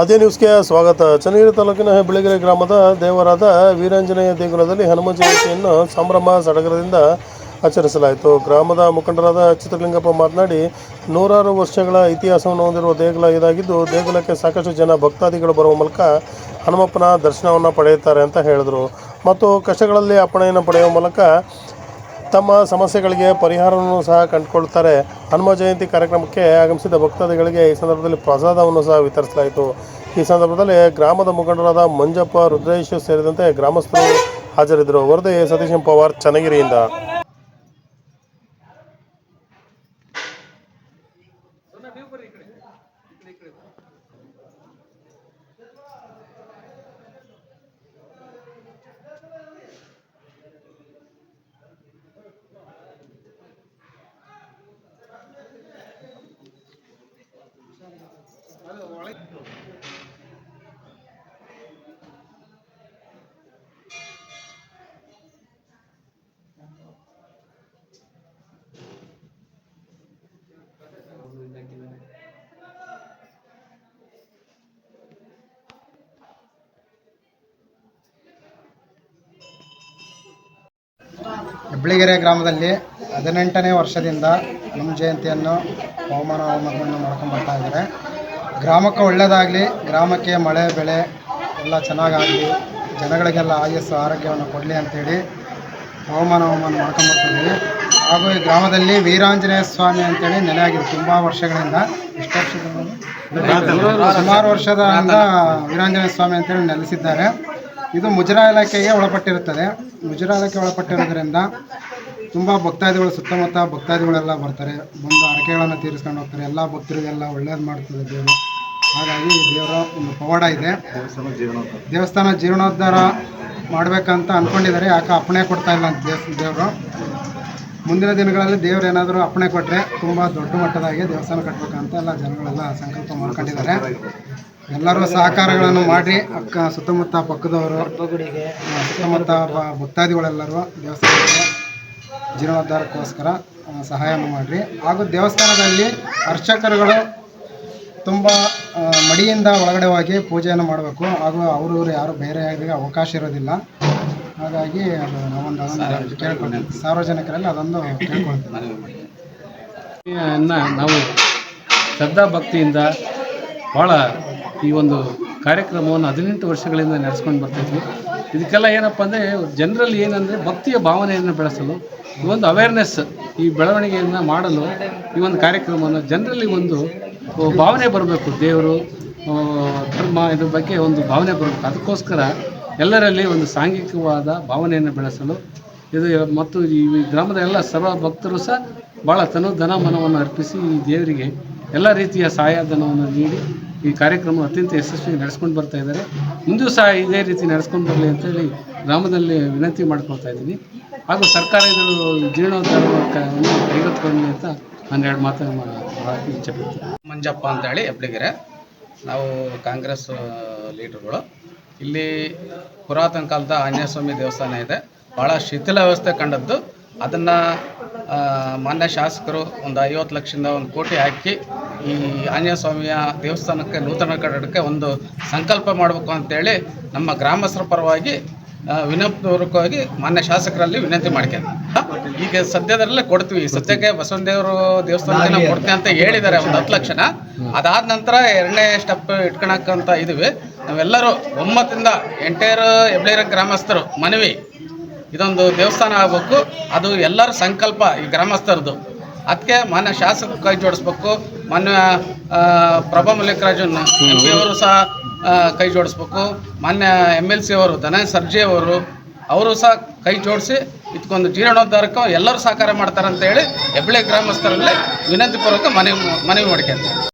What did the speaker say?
ಅದೇ ನ್ಯೂಸ್ಗೆ ಸ್ವಾಗತ. ಚನ್ನಗಿರಿ ತಾಲೂಕಿನ ಬೆಳಗೆರೆ ಗ್ರಾಮದ ದೇವರಾದ ವೀರಾಂಜನೇಯ ದೇಗುಲದಲ್ಲಿ ಹನುಮ ಜಯಂತಿಯನ್ನು ಸಂಭ್ರಮ ಸಡಗರದಿಂದ ಆಚರಿಸಲಾಯಿತು. ಗ್ರಾಮದ ಮುಖಂಡರಾದ ಚಿತ್ರಲಿಂಗಪ್ಪ ಮಾತನಾಡಿ, ನೂರಾರು ವರ್ಷಗಳ ಇತಿಹಾಸವನ್ನು ಹೊಂದಿರುವ ದೇಗುಲ ಇದಾಗಿದ್ದು, ದೇಗುಲಕ್ಕೆ ಸಾಕಷ್ಟು ಜನ ಭಕ್ತಾದಿಗಳು ಬರುವ ಮೂಲಕ ಹನುಮಪ್ಪನ ದರ್ಶನವನ್ನು ಪಡೆಯುತ್ತಾರೆ ಅಂತ ಹೇಳಿದರು. ಮತ್ತು ಕಷ್ಟಗಳಲ್ಲಿ ಅಪ್ಪಣೆಯನ್ನು ಪಡೆಯುವ ಮೂಲಕ ತಮ್ಮ ಸಮಸ್ಯೆಗಳಿಗೆ ಪರಿಹಾರವನ್ನು ಸಹ ಕಂಡುಕೊಳ್ತಾರೆ. ಹನುಮ ಜಯಂತಿ ಕಾರ್ಯಕ್ರಮಕ್ಕೆ ಆಗಮಿಸಿದ ಭಕ್ತಾದಿಗಳಿಗೆ ಈ ಸಂದರ್ಭದಲ್ಲಿ ಪ್ರಸಾದವನ್ನು ಸಹ ವಿತರಿಸಲಾಯಿತು. ಈ ಸಂದರ್ಭದಲ್ಲಿ ಗ್ರಾಮದ ಮುಖಂಡರಾದ ಮಂಜಪ್ಪ, ರುದ್ರೇಶ್ ಸೇರಿದಂತೆ ಗ್ರಾಮಸ್ಥರು ಹಾಜರಿದ್ದರು. ವರದಿ ಸತೀಶ್ ಪವಾರ್ ಚನ್ನಗಿರಿಯಿಂದ. ಹೆಬ್ಳಿಗೆರೆ ಗ್ರಾಮದಲ್ಲಿ ಹದಿನೆಂಟನೇ ವರ್ಷದಿಂದ ನಮ್ಮ ಜಯಂತಿಯನ್ನು ಹವಾಮಾನ ಹವಾಮಾನವನ್ನು ಮಾಡ್ಕೊಂಡು ಬರ್ತಾ ಇದ್ದಾರೆ. ಗ್ರಾಮಕ್ಕೆ ಒಳ್ಳೆಯದಾಗಲಿ ಗ್ರಾಮಕ್ಕೆ ಮಳೆ, ಬೆಳೆ ಎಲ್ಲ ಚೆನ್ನಾಗಾಗಲಿ, ಜನಗಳಿಗೆಲ್ಲ ಆಯಸ್ಸು, ಆರೋಗ್ಯವನ್ನು ಕೊಡಲಿ ಅಂತೇಳಿ ಹವಾಮಾನ ಹೋಮವನ್ನು ಮಾಡ್ಕೊಂಬರ್ತಿದ್ದೀವಿ ಹಾಗೂ ಈ ಗ್ರಾಮದಲ್ಲಿ ವೀರಾಂಜನೇಯ ಸ್ವಾಮಿ ಅಂತೇಳಿ ನೆಲೆಯಾಗಿದೆ ತುಂಬ ವರ್ಷಗಳಿಂದ ಇಷ್ಟು ವರ್ಷದಿಂದ ಸುಮಾರು ವರ್ಷದಿಂದ ವೀರಾಂಜನೇಯ ಸ್ವಾಮಿ ಅಂತೇಳಿ ನೆಲೆಸಿದ್ದಾರೆ. ಇದು ಮುಜರಾ ಇಲಾಖೆಗೆ ಒಳಪಟ್ಟಿರುತ್ತದೆ. ಮುಜರಾ ಇಲಾಖೆ ಒಳಪಟ್ಟಿರೋದ್ರಿಂದ ತುಂಬ ಭಕ್ತಾದಿಗಳು ಸುತ್ತಮುತ್ತ ಭಕ್ತಾದಿಗಳೆಲ್ಲ ಬರ್ತಾರೆ. ಬಂದು ಹರಕೆಗಳನ್ನು ತೀರಿಸ್ಕೊಂಡು ಹೋಗ್ತಾರೆ. ಎಲ್ಲ ಭಕ್ತರಿಗೆಲ್ಲ ಒಳ್ಳೇದು ಮಾಡ್ತದೆ ದೇವರು. ಹಾಗಾಗಿ ದೇವರ ಒಂದು ಪವಾಡ ಇದೆ. ದೇವಸ್ಥಾನ ಜೀರ್ಣೋದ್ಧಾರ. ಮಾಡಬೇಕಂತ ಅಂದ್ಕೊಂಡಿದ್ದಾರೆ ಯಾಕೆ ಅಪ್ಪಣೆ ಕೊಡ್ತಾ ಇಲ್ಲ ಅಂತ ದೇವಸ್ ದೇವರು. ಮುಂದಿನ ದಿನಗಳಲ್ಲಿ ದೇವ್ರು ಏನಾದರೂ ಅಪ್ಪಣೆ ಕೊಟ್ಟರೆ ತುಂಬ ದೊಡ್ಡ ಮಟ್ಟದಾಗಿ ದೇವಸ್ಥಾನ ಕಟ್ಟಬೇಕಂತ ಎಲ್ಲ ಜನಗಳೆಲ್ಲ ಸಂಕಲ್ಪ ಮಾಡ್ಕೊಂಡಿದ್ದಾರೆ. ಎಲ್ಲರೂ ಸಹಕಾರಗಳನ್ನು ಮಾಡಿ ಅಕ್ಕ ಸುತ್ತಮುತ್ತ ಪಕ್ಕದವರು ಸುತ್ತಮುತ್ತ ಭಕ್ತಾದಿಗಳೆಲ್ಲರೂ ದೇವಸ್ಥಾನಕ್ಕೆ ಜೀರ್ಣೋದ್ಧಾರಕ್ಕೋಸ್ಕರ ಸಹಾಯ ಸಹಾಯವನ್ನು ಮಾಡಿರಿ. ಹಾಗೂ ದೇವಸ್ಥಾನದಲ್ಲಿ ಅರ್ಚಕರುಗಳು ತುಂಬ ಮಡಿಯಿಂದ ಒಳಗಡೆ ಹೋಗಿ ಪೂಜೆಯನ್ನು ಮಾಡಬೇಕು. ಹಾಗೂ ಅವರು ಯಾರು ಬೇರೆ ಯಾರಿಗೆ ಅವಕಾಶ ಇರೋದಿಲ್ಲ. ಹಾಗಾಗಿ ಅದು ನಾವೊಂದು ಅದೊಂದು ಕೇಳ್ಕೊಳ್ತೀವಿ. ಸಾರ್ವಜನಿಕರಲ್ಲಿ ಅದೊಂದು ಕೇಳ್ಕೊಳ್ತೀವಿ. ನಾವು ಶ್ರದ್ಧಾ ಭಕ್ತಿಯಿಂದ ಭಾಳ ಈ ಒಂದು ಕಾರ್ಯಕ್ರಮವನ್ನು ಹದಿನೆಂಟು ವರ್ಷಗಳಿಂದ ನಡೆಸ್ಕೊಂಡು ಬರ್ತಾಯಿದ್ವಿ ಇದಕ್ಕೆಲ್ಲ ಏನಪ್ಪ ಅಂದರೆ ಜನರಲ್ಲಿ ಏನಂದರೆ ಭಕ್ತಿಯ ಭಾವನೆಯನ್ನು ಬೆಳೆಸಲು, ಈ ಒಂದು ಅವೇರ್ನೆಸ್ ಈ ಬೆಳವಣಿಗೆಯನ್ನು ಮಾಡಲು ಈ ಒಂದು ಕಾರ್ಯಕ್ರಮವನ್ನು ಜನರಲ್ಲಿ ಒಂದು ಭಾವನೆ ಬರಬೇಕು. ದೇವರು ಧರ್ಮ ಇದ್ರ ಬಗ್ಗೆ ಒಂದು ಭಾವನೆ ಬರಬೇಕು. ಅದಕ್ಕೋಸ್ಕರ ಎಲ್ಲರಲ್ಲಿ ಒಂದು ಸಾಂಘಿಕವಾದ ಭಾವನೆಯನ್ನು ಬೆಳೆಸಲು ಇದು ಮತ್ತು ಈ ಗ್ರಾಮದ ಎಲ್ಲ ಸರ್ವ ಭಕ್ತರು ಸಹ ಭಾಳ ತನು ಧನ ಮನವನ್ನು ಅರ್ಪಿಸಿ ಈ ದೇವರಿಗೆ ಎಲ್ಲ ರೀತಿಯ ಸಹಾಯಧನವನ್ನು ನೀಡಿ ಈ ಕಾರ್ಯಕ್ರಮ ಅತ್ಯಂತ ಯಶಸ್ವಿ ನಡೆಸ್ಕೊಂಡು ಬರ್ತಾ ಇದ್ದಾರೆ. ಮುಂದೂ ಸಹ ಇದೇ ರೀತಿ ನಡೆಸ್ಕೊಂಡು ಬರಲಿ ಅಂತೇಳಿ ಗ್ರಾಮದಲ್ಲಿ ವಿನಂತಿ ಮಾಡ್ಕೊಳ್ತಾ ಇದ್ದೀನಿ. ಹಾಗೂ ಸರ್ಕಾರ ಇದು ಜೀರ್ಣೋದ್ಧಾರವನ್ನು ಕೈಗೆತ್ತಿಕೊಳ್ಳಿ ಅಂತ ನಾನು ಎರಡು ಮಾತನ್ನು ಮಾಡೋಕ್ಕೆ ಮಂಜಪ್ಪ ಅಂತೇಳಿ ಹೆಬ್ಳಿಗೆರೆ ನಾವು ಕಾಂಗ್ರೆಸ್ ಲೀಡರ್ಗಳು. ಇಲ್ಲಿ ಪುರಾತನ ಕಾಲದ ಆಂಜನೇಯ ದೇವಸ್ಥಾನ ಇದೆ. ಭಾಳ ಶಿಥಿಲ ವ್ಯವಸ್ಥೆ ಕಂಡದ್ದು. ಅದನ್ನು ಮಾನ್ಯ ಶಾಸಕರು ಒಂದು ಐವತ್ತು ಲಕ್ಷದಿಂದ ಒಂದು ಕೋಟಿ ಹಾಕಿ ಈ ಆಂಜನೇಯ ಸ್ವಾಮಿಯ ದೇವಸ್ಥಾನಕ್ಕೆ ನೂತನ ಕಟ್ಟಡಕ್ಕೆ ಒಂದು ಸಂಕಲ್ಪ ಮಾಡಬೇಕು ಅಂತೇಳಿ ನಮ್ಮ ಗ್ರಾಮಸ್ಥರ ಪರವಾಗಿ ವಿನಪೂರ್ವಕವಾಗಿ ಮಾನ್ಯ ಶಾಸಕರಲ್ಲಿ ವಿನಂತಿ ಮಾಡ್ಕೊಂಡು ಈಗ ಸದ್ಯದಲ್ಲೇ ಕೊಡ್ತೀವಿ. ಸದ್ಯಕ್ಕೆ ಬಸವನದೇವರು ದೇವಸ್ಥಾನಕ್ಕೆ ನಾವು ಕೊಡ್ತೀವಿ ಅಂತ ಹೇಳಿದ್ದಾರೆ ಒಂದು ಹತ್ತು ಲಕ್ಷಣ ಅದಾದ ನಂತರ ಎರಡನೇ ಸ್ಟೆಪ್ ಇಟ್ಕೊಳಕ್ಕಂತ ಇದೀವಿ. ನಾವೆಲ್ಲರೂ ಒಮ್ಮತ್ತಿಂದ ಎಂಟೈರ್ ಎಬ್ಳೇರ ಗ್ರಾಮಸ್ಥರು ಮನವಿ, ಇದೊಂದು ದೇವಸ್ಥಾನ ಆಗಬೇಕು. ಅದು ಎಲ್ಲರ ಸಂಕಲ್ಪ ಈ ಗ್ರಾಮಸ್ಥರದು ಅದಕ್ಕೆ ಮಾನ್ಯ ಶಾಸಕ ಕೈ ಜೋಡಿಸ್ಬೇಕು. ಮಾನ್ಯ ಪ್ರಭಾ ಮಲ್ಲಿಕರಾಜನ್ ಎಂ ಪಿ ಅವರು ಸಹ ಕೈ ಜೋಡಿಸ್ಬೇಕು. ಮಾನ್ಯ ಎಂ ಎಲ್ ಸಿ ಅವರು ಧನ ಸರ್ಜಿ ಅವರು ಅವರು ಸಹ ಕೈ ಜೋಡಿಸಿ ಇದಕ್ಕೊಂದು ಜೀರ್ಣೋದ್ಧಾರಕ್ಕೆ ಎಲ್ಲರೂ ಸಹಕಾರ ಮಾಡ್ತಾರೆ ಅಂತ ಹೇಳಿ ಹೆಬ್ಳೆ ಗ್ರಾಮಸ್ಥರಲ್ಲಿ ವಿನಂತಿ ಪೂರ್ವಕ ಮನವಿ ಮನವಿ ಮಾಡ್ಕೊಂತೀವಿ